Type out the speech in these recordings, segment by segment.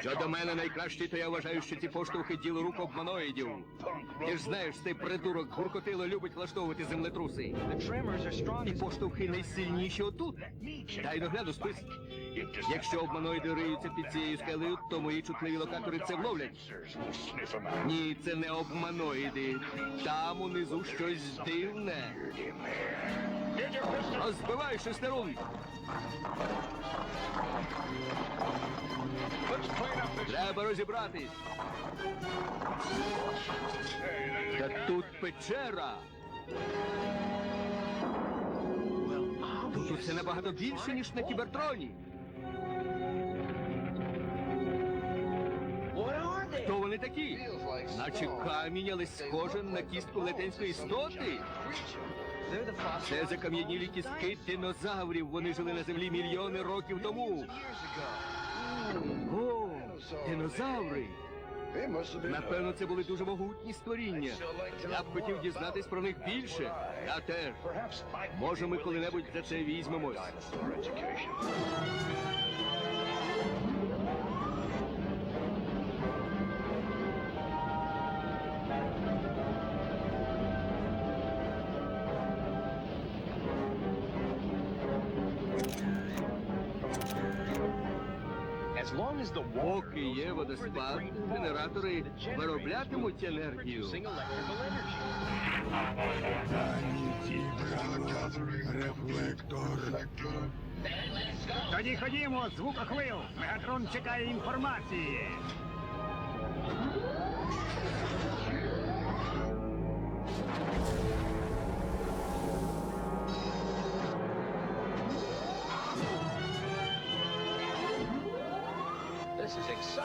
Щодо мене найкраще, то я вважаю, що ці поштовхи діло рук обманоїдів. Ти ж знаєш, цей придурок гуркотило любить влаштовувати землетруси. І поштовхи найсильніші отут. Дай догляду спис. Якщо обманоїди риються під цією скелею, то мої чутливі локатори це вловлять. Ні, це не обманоїди. Там унизу щось дивне. Розбивай шестерун! Треба розібратись. Та тут печера. Тут усе набагато більше, ніж на кібертроні. Хто вони такі? Наче камінь, але схоже на кістку летенської істоти. Це закам'янілі кістки динозаврів. Вони жили на землі мільйони років тому. Динозаври! Напевно, це були дуже могутні створіння. Я б хотів дізнатись про них більше. Я теж. Може, ми коли-небудь за це візьмемось. Поки є водоспад, генератори вироблятимуть енергію. Рефлектор. Тоді ходімо, звукохвил. Мегатрон чекає інформації.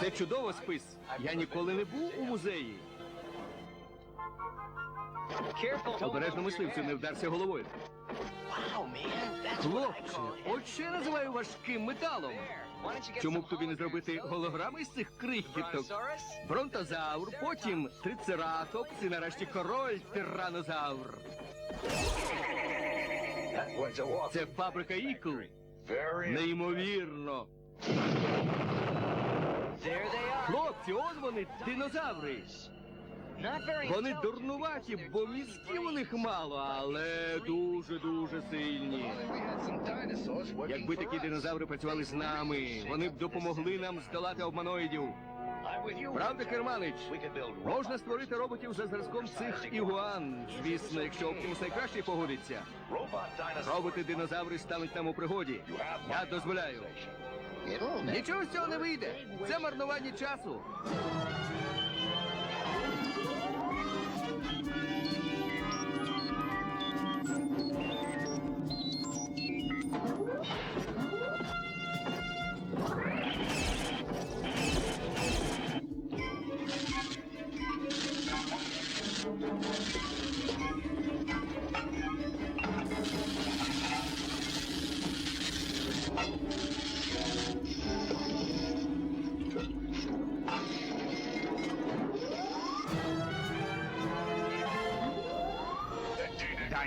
Це чудово спис. Я ніколи не був у музеї. Обережно мисливцю, не вдарся головою. Хлопче, от що я називаю важким металом. Чому б тобі не зробити голограми з цих крихіток? Бронтозавр, потім трицератопс і нарешті король тиранозавр. Це фабрика ікл. Неймовірно. Хлопці, ось вони, динозаври. Вони дурнуваті, бо мізків у них мало, але дуже-дуже сильні. Якби такі динозаври працювали з нами, вони б допомогли нам здолати обманоїдів. Правда, Керманич? Можна створити роботів за зразком цих ігуан. Звісно, якщо Оптимус найкраще погодиться. Роботи-динозаври стануть нам у пригоді. Я дозволяю. Нічого з цього не вийде. Це марнування часу.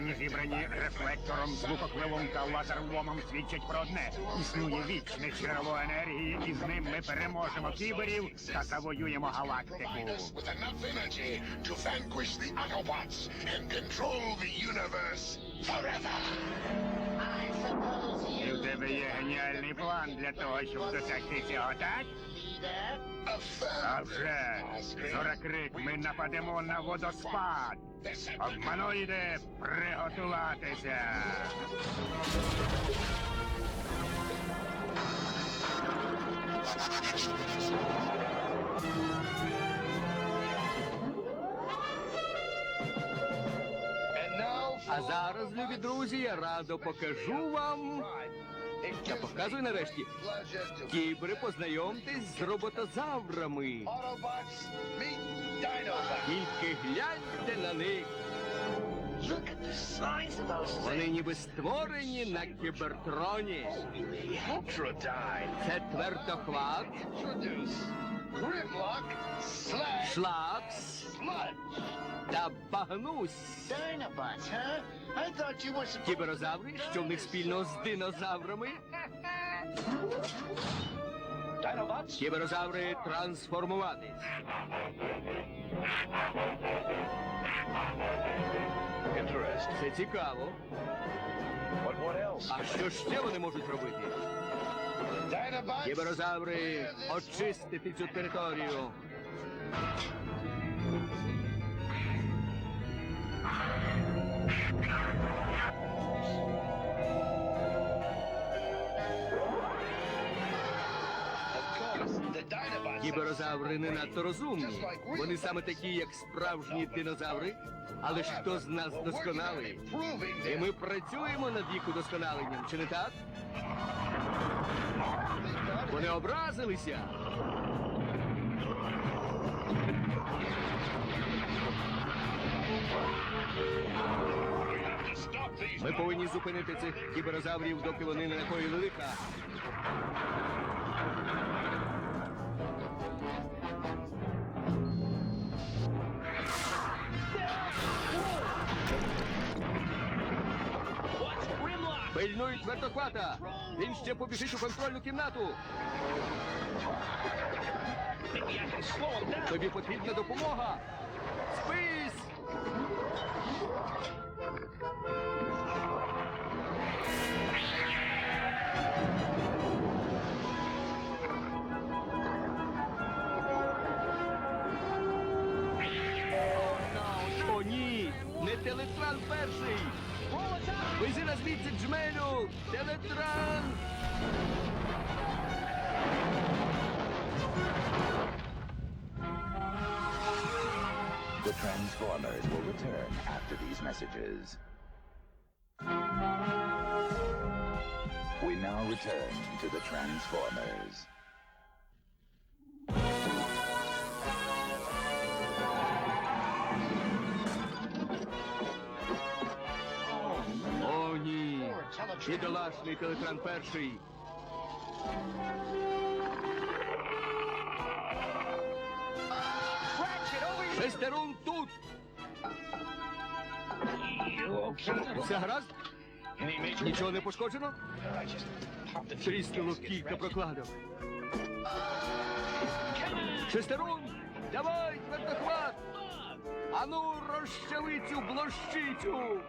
Дані зібрані рефлектором, звукохвилом та лазерломом свідчать про одне. Існує вічне джерело енергії, і з ним ми переможемо кіберів та завоюємо галактику. І в тебе є геніальний план для того, щоб досягти цього, так? А вже, Зоракрик, ми нападемо на водоспад. Обманоїде, приготуватися. А зараз, любі друзі, я радо покажу вам Та показуй нарешті. Кібери, познайомтесь з роботозаврами. Тільки гляньте на них. Вони ніби створені на кібертроні. Це твердохват, Introduce Та багнусь. Кіберозаври, що в них спільно з динозаврами. Кіберозаври трансформуватись. Це цікаво. А що ще вони можуть робити? Кіберозаври очистити цю територію. Кіберозаври не надто розумні. Вони саме такі, як справжні динозаври. Але ж хто з нас досконалий? І ми працюємо над їх удосконаленням, чи не так? Вони образилися. Ми повинні зупинити цих кіберозаврів, доки вони не накоїли лиха. Пильнуй твердохвата! Він ще побіжить у контрольну кімнату. Тобі потрібна допомога. Спис! О, ні! Не телетран перший! Вези на звідси Джменю! Телетран! The Transformers will return after these messages. We now return to the Transformers. О, ні! Бідолашний телетран перший! Шестерун тут! Все гаразд? Нічого не пошкоджено? Тріснуло кілька прокладок. Шестерун! Давай, твердохват! Ану, розчави цю блощицю!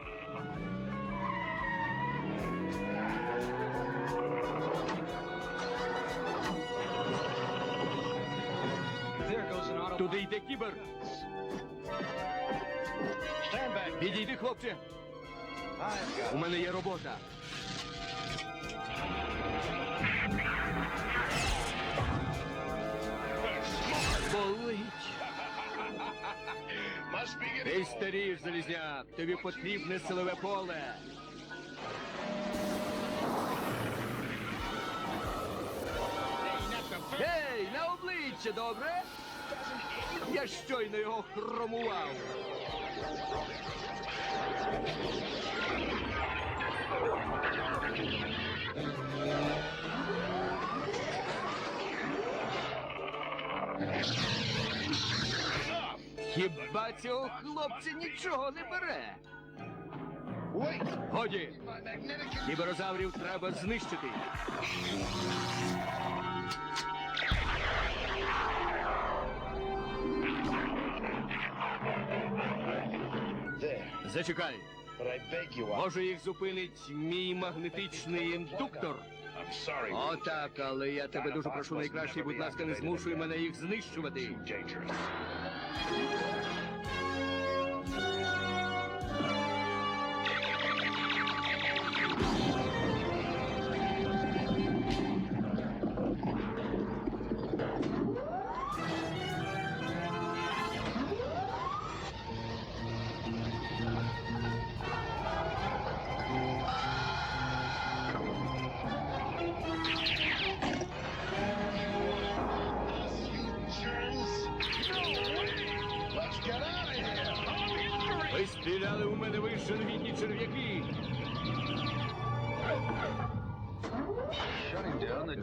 Туди йде кібер. Підійди, хлопче. У мене є робота. Болить. Ти старієш, залізняк. Тобі потрібне силове поле. Гей, на обличчя, добре? Я щойно його хромував. Хіба цього хлопця нічого не бере? Годі, кіберозаврів треба знищити. Зачекай. Може їх зупинить мій магнетичний індуктор? О, так, але я тебе дуже прошу найкраще, будь ласка, не змушуй мене їх знищувати.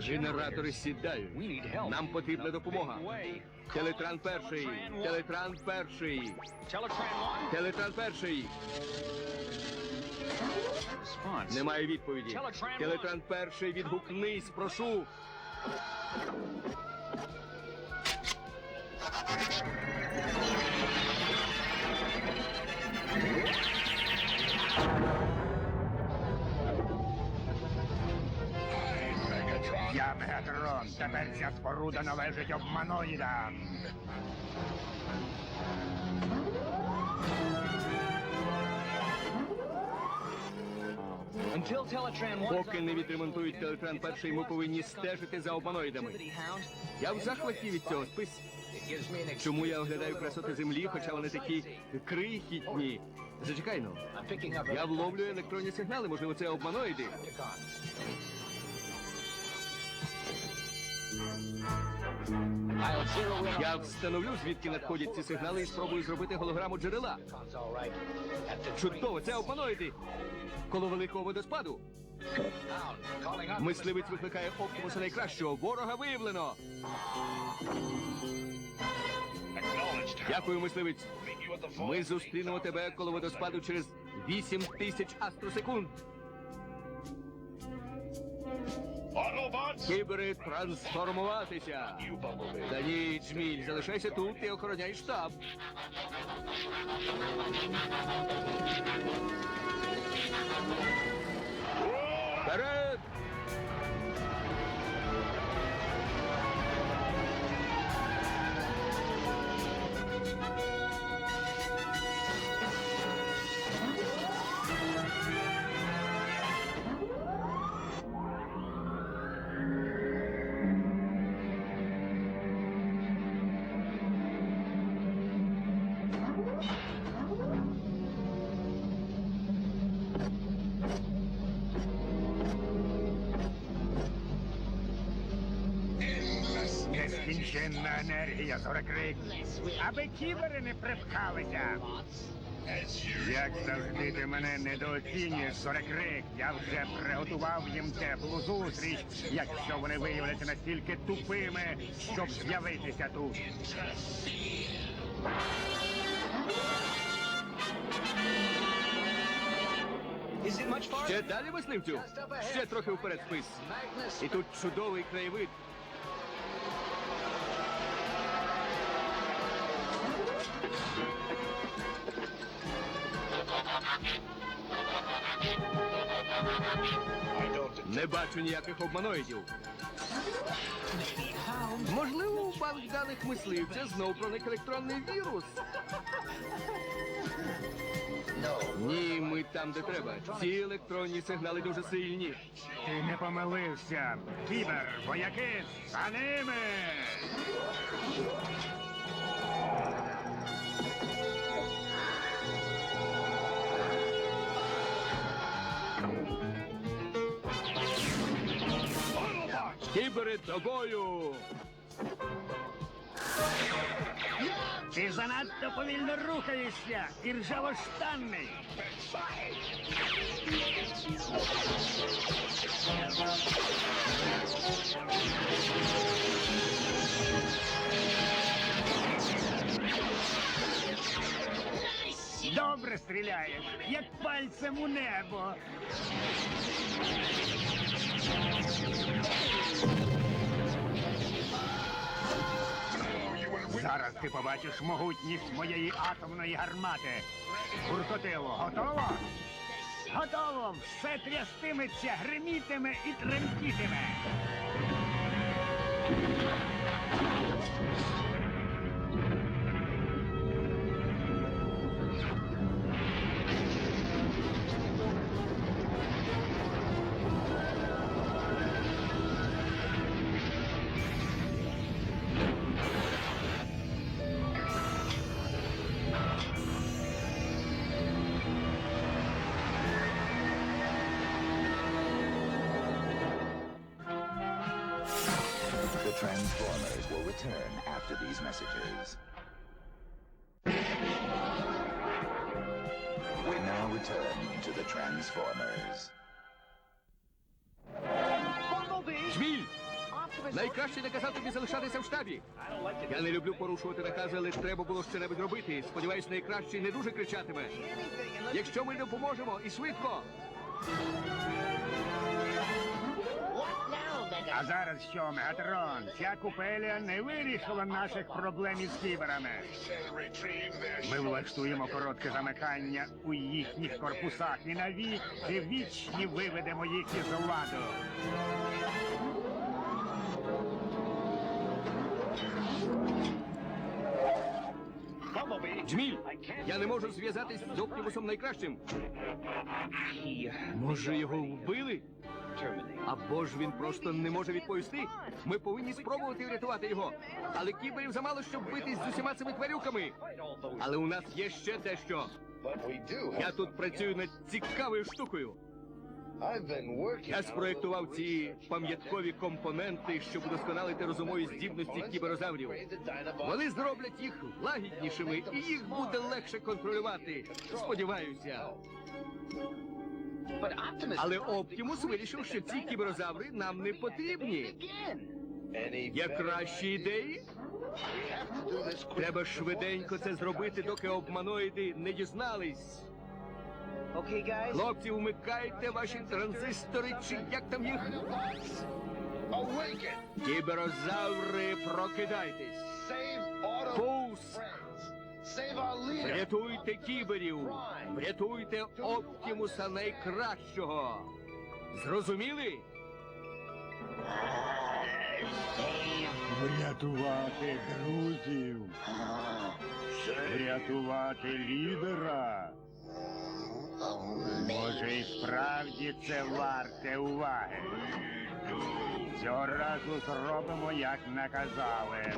Генератори сідають. Нам потрібна допомога. Телетран перший. Телетран перший. Телетран перший. Немає відповіді. Телетран перший, відгукнись, прошу. Тепер ця споруда належить обманоїдам. Поки не відремонтують телетран перший, ми повинні стежити за обманоїдами. Я в захваті від цього спис. Чому я оглядаю красоти землі, хоча вони такі крихітні? Зачекай ну. Я вловлюю електронні сигнали, можливо, це обманоїди. Я встановлю, звідки надходять ці сигнали і спробую зробити голограму джерела. Чудово, це обманоїди. Коло великого водоспаду. Мисливець викликає Оптимуса найкращого. Ворога виявлено. Дякую, мисливець. Ми зустрінемо тебе коло водоспаду через 8 тисяч астросекунд. Кібери трансформуватися. Та ні, Джміль, залишайся тут і охороняй штаб. Вперед! Нескінченна енергія, зорекрик. Аби кібери не припхалися. Як завжди ти мене недооцінюєш, зорекрик. Я вже приготував їм теплу зустріч, якщо вони виявляться настільки тупими, щоб з'явитися тут. Ще далі мисливцю? Ще трохи вперед спис. І тут чудовий краєвид. Бачу ніяких обманоїдів. Можливо, у банк даних мисливця знов проник електронний вірус. Ні, ми там, де треба. Ці електронні сигнали дуже сильні. Ти не помилився. Кібер, вояки, за ними! Кібери перед тобою. Ти занадто повільно рухаєшся, і ржавоштанний. Добре стріляєш, як пальцем у небо. Зараз ти побачиш могутність моєї атомної гармати. Гуркотило, готово? Готово! Все трястиметься, гримітиме і тремтітиме. Transformers will return after these messages. return to the Transformers. Жміль! Найкраще наказав тобі залишатися в штабі. Я не люблю порушувати накази, але треба було щось робити. Сподіваюсь, найкращий не дуже кричатиме. Якщо ми не допоможемо і швидко. А зараз що, Мегатрон? Ця купеля не вирішила наших проблем із кіберами. Ми влаштуємо коротке замикання у їхніх корпусах і навіки вічні виведемо їх із ладу. Джміль, я не можу зв'язатись з Оптимусом найкращим. Може, його вбили? Або ж він просто не може відповісти. Ми повинні спробувати врятувати його. Але кіберів замало, щоб битись з усіма цими тварюками. Але у нас є ще дещо. Я тут працюю над цікавою штукою. Я спроєктував ці пам'яткові компоненти, щоб удосконалити розумові здібності кіберозаврів. Вони зроблять їх лагіднішими, і їх буде легше контролювати. Сподіваюся. Але Оптімус вирішив, що ці кіберозаври нам не потрібні. Є кращі ідеї? Треба швиденько це зробити, доки обманоїди не дізнались. Хлопці, вмикайте ваші транзистори, чи як там їх? Кіберозаври, прокидайтесь! Пуск! Врятуйте кіберів! Врятуйте Оптімуса найкращого! Зрозуміли? Врятувати друзів. Врятувати лідера. Може, і справді це варте уваги. Цього разу зробимо, як наказали.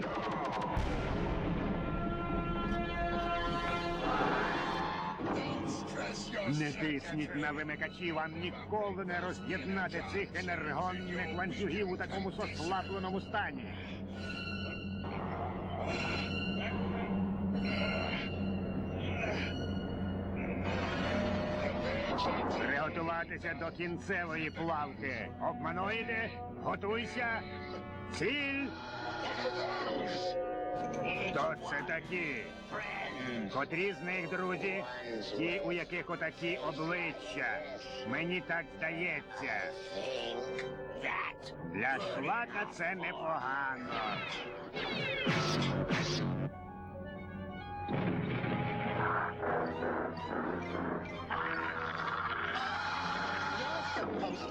Не тисніть на вимикачі, вам ніколи не роз'єднати цих енергонних ланцюгів у такому сослабленому стані. Приготуватися до кінцевої плавки. Обманоїде, готуйся. Ціль. Хто це такі? Котрі з них, друзі? Ті, у яких отакі обличчя. Мені так здається. Для шлака це непогано.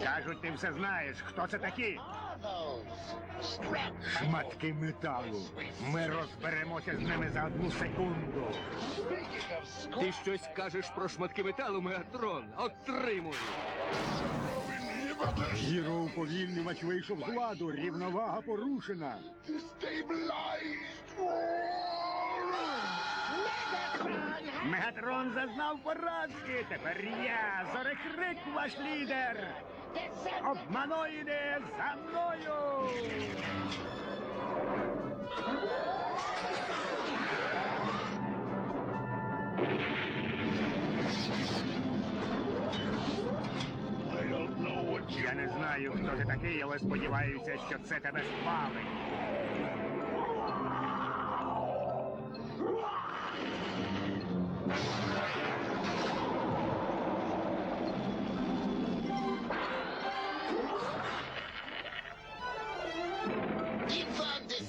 Кажуть, ти все знаєш. Хто це такі? Шматки металу. Ми розберемося з ними за одну секунду. Ти щось кажеш про шматки металу, Мегатрон? Отримуй! Гіро уповільнювач вийшов з ладу. Рівновага порушена. Мегатрон зазнав поразки. Тепер я, зорекрик ваш лідер. Обманоїде за мною. Я не знаю, хто ти такий, але сподіваюся, що це тебе спалить.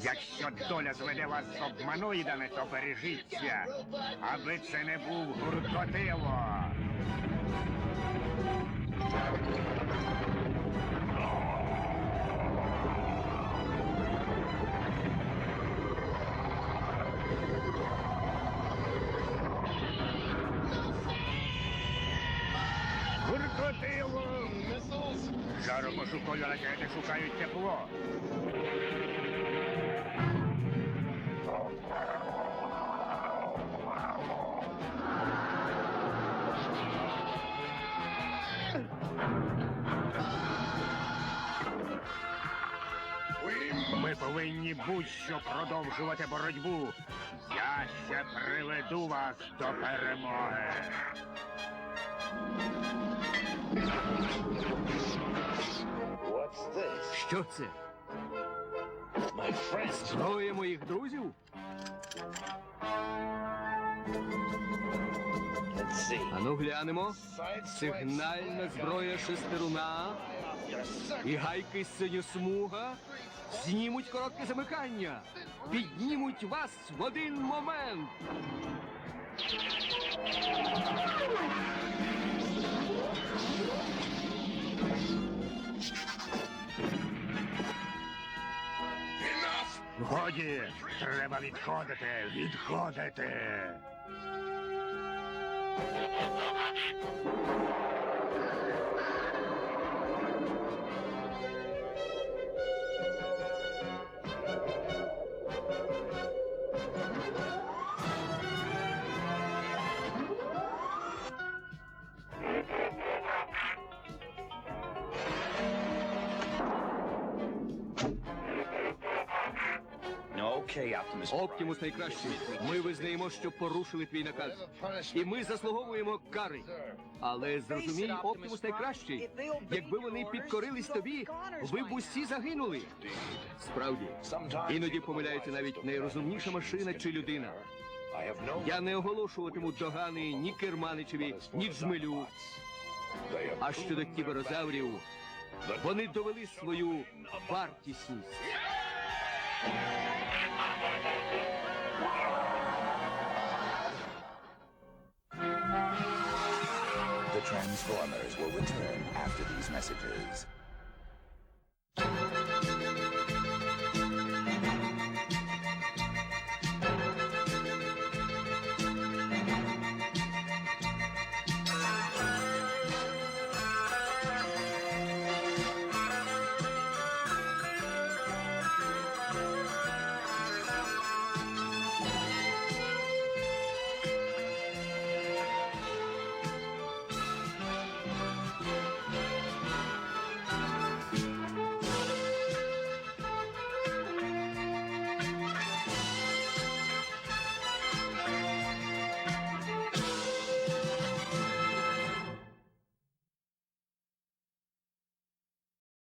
Якщо доля зведе вас з обманоїдами, то бережіться, аби це не був гуркотило. Повинні будь-що продовжувати боротьбу. Я ще приведу вас до перемоги. Що це? Зброя моїх друзів? Ану глянемо. Сигнальна зброя шестеруна і гайки синьосмуга знімуть коротке замикання, піднімуть вас в один момент. Годі, треба відходити, відходити. Оптімус найкращий. Ми визнаємо, що порушили твій наказ. І ми заслуговуємо кари. Але зрозумій, Оптімус найкращий. Якби вони підкорились тобі, ви б усі загинули. Справді, іноді помиляється навіть найрозумніша машина чи людина. Я не оголошуватиму догани ні Керманичеві, ні Джмелю. А щодо кіберозаврів, вони довели свою вартісність. The Transformers will return after these messages.